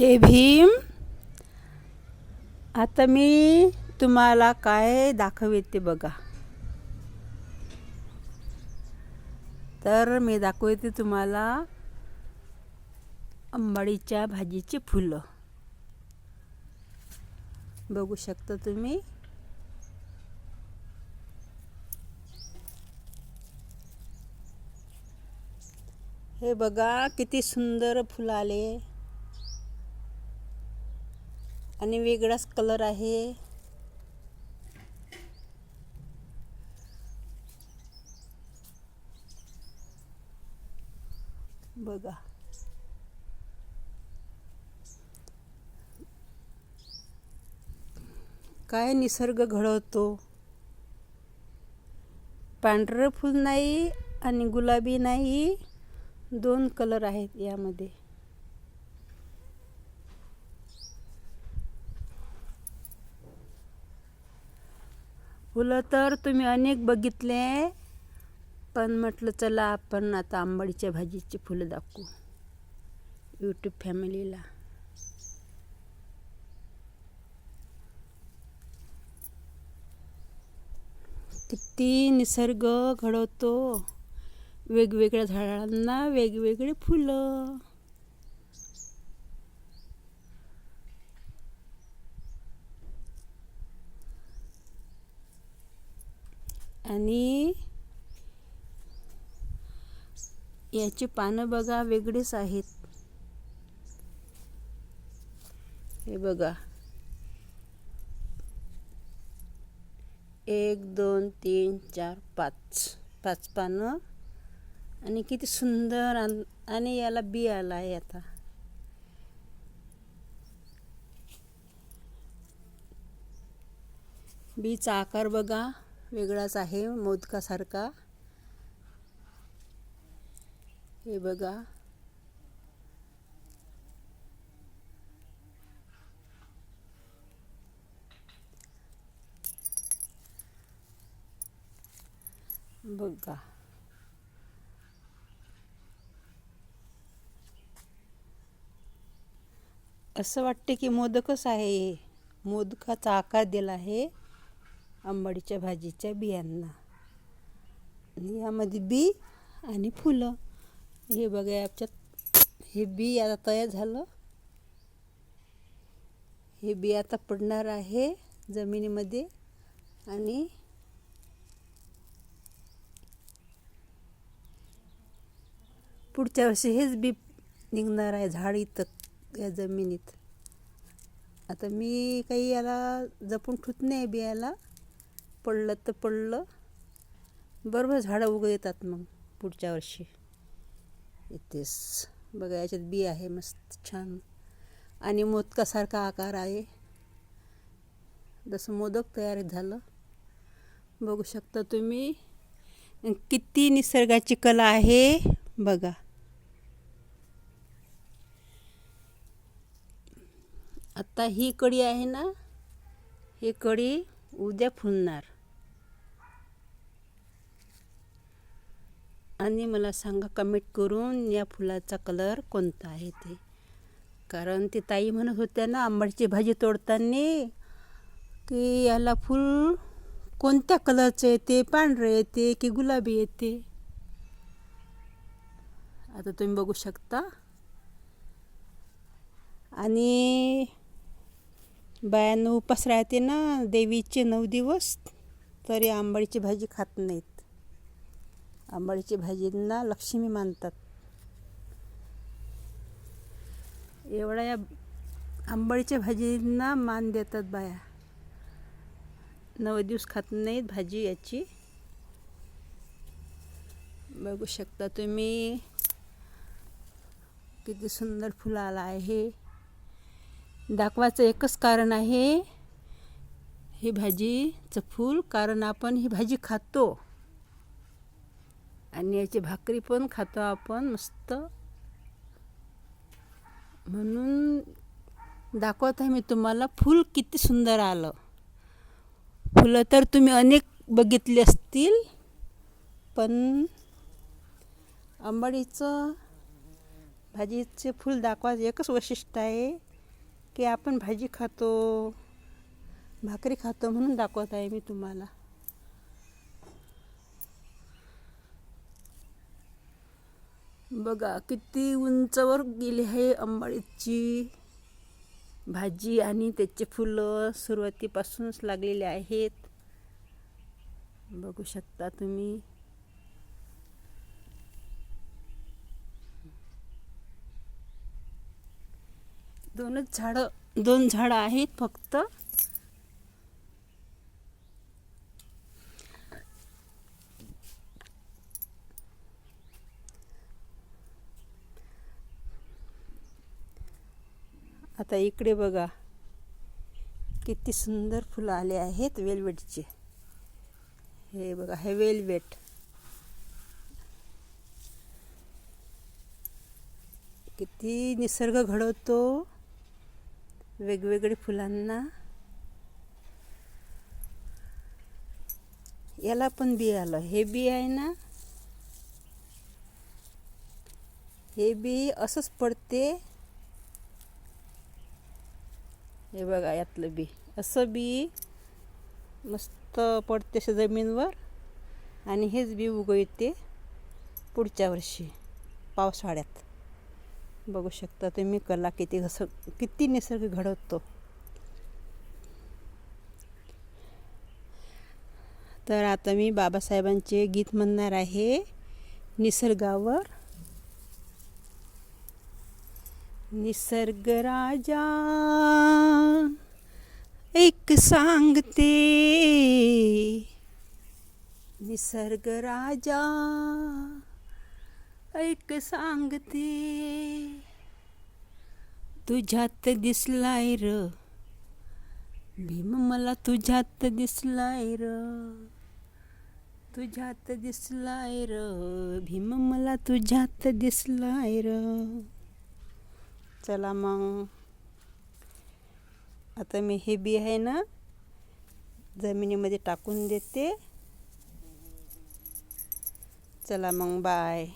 जय भीम. आता मी तुम्हाला काय दाखवते बघा. तर मी दाखवते तुम्हाला अंबाडीच्या भाजीची फुलं. बघू शकता तुम्ही. हे बघा किती सुंदर फुलं आले. आणि वेगळाच कलर आहे. बघा. काय निसर्ग घडवतो? पांढरं फूल नाही आणि गुलाबी नाही. दोन कलर आहेत यामध्ये. फुलं तर तुम्ही अनेक बघितले पण म्हटलं चला आपण आता आंबाडीच्या भाजीची फुलं दाखवू. यूट्यूब फॅमिलीला किती निसर्ग घडवतो. वेगवेगळ्या झाडांना वेगवेगळे फुलं. आणि याची पानं बघा वेगळीच आहेत. हे बघा. एक दोन तीन चार पाच. पाच पानं. आणि किती सुंदर आणि याला बी आला आहे आता. बीचा आकार बघा. वेगळाच आहे मोदकासारखा. हे बघा. बघा. असं वाटते की मोदकच आहे. हे. मोदकाचा आकार दिला आहे. आंबाडीच्या भाजीच्या बियांना. आणि यामध्ये बी आणि फुलं. हे बघा आमच्यात हे बी आता तयार झालं. हे बी आता पडणार आहे जमिनीमध्ये. आणि पुढच्या वर्षी हेच बी निघणार आहे झाड इथं या जमिनीत. आता मी काही याला जपून ठेवत नाही बियाला. पडलं तर पडलं. बरोबर झाडं उगं येतात मग पुढच्या वर्षी. येतेच बघा याच्यात बी आहे मस्त छान. आणि मोदकासारखा आकार आहे. जसं मोदक तयार झालं. बघू शकता तुम्ही. किती निसर्गाची कला आहे. बघा. आता ही कडी आहे ना ही कडी उद्या फुलणार. आणि मला सांगा कमेंट करून या फुलाचा कलर कोणता आहे ते. कारण ती ताई म्हणत होत्या ना आंबाडीची भाजी तोडताना की याला फूल कोणत्या कलरचं येते पांढरं येते की गुलाबी येते? आता तुम्ही बघू शकता. आणि बायानं उपास राहते ना देवीचे नऊ दिवस तरी आंबाडीची भाजी खात नाहीत. आंबाडीची भाजींना लक्ष्मी मानतात. एवढ्या या आंबाडीच्या भाजींना मान देतात बाया. नऊ दिवस खात नाहीत भाजी याची. बघू शकता तुम्ही किती सुंदर फुलं आला आहे. दाखवायचं एकच कारण आहे ही भाजीचं फूल कारण आपण ही भाजी खातो. आणि याची भाकरी पण खातो आपण मस्त. म्हणून दाखवत आहे मी तुम्हाला फूल किती सुंदर आलं. फुलं तर तुम्ही अनेक बघितली असतील पण आंबाडीचं भाजीचे फूल दाखवायचं एकच वैशिष्ट्य आहे की आपण भाजी खातो भाकरी खातो म्हणून दाखवत आहे मी तुम्हाला. बघा किती उंचवर गेली आहे अंबाळीची भाजी आणि त्याचे फुलं सुरुवातीपासूनच लागलेले आहेत. बघू शकता तुम्ही. दोनच झाडं दोन झाडं आहेत फक्त. आता इकडे बघा. किती सुंदर फुलं आले आहेत वेलवेटचे. हे बघा हे वेलवेट. किती निसर्ग घडवतो. वेगवेगळे फुलांना. याला पण बी आलं. हे बी आहे ना? हे बी असंच पडते. हे बघा यातलं बी. असं बी मस्त पडते असं जमीनवर. आणि हेच बी उगवते पुढच्या वर्षी पावसाळ्यात. बघू शकता तुम्ही कला किती घस किती निसर्ग घडवतो. तर आता मी बाबासाहेबांचे गीत म्हणणार आहे निसर्गावर निसर्ग राजा एक सांगते. निसर्ग राजा ऐक सांगते. तुझ्यात दिसलाय र. भीम मला तुझ्यात दिसलाय र. तुझ्यात दिसलाय र. भीम मला तुझ्यात दिसलाय र. चला मग आता मी हे बी आहे ना जमिनीमध्ये टाकून देते चला मग बाय